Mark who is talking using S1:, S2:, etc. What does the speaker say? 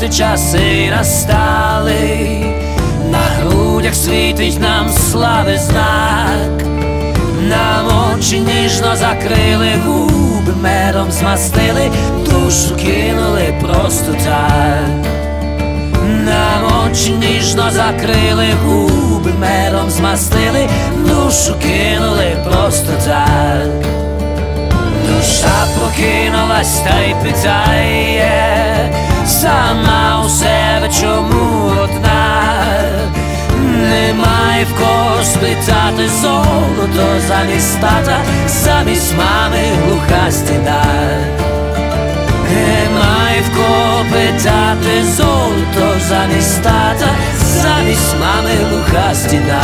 S1: Брати часи настали, на грудях світить нам слави знак, нам очі ніжно закрили, губи медом змастили, душу кинули просто так. Нам очі ніжно закрили, губи медом змастили, душу кинули просто так. Душа прокинулась та й питає чому одна? Немає в кого спитати золото замість тата, замість мами глуха стіна Немає в кого питати золото замість тата, замість мами глуха стіна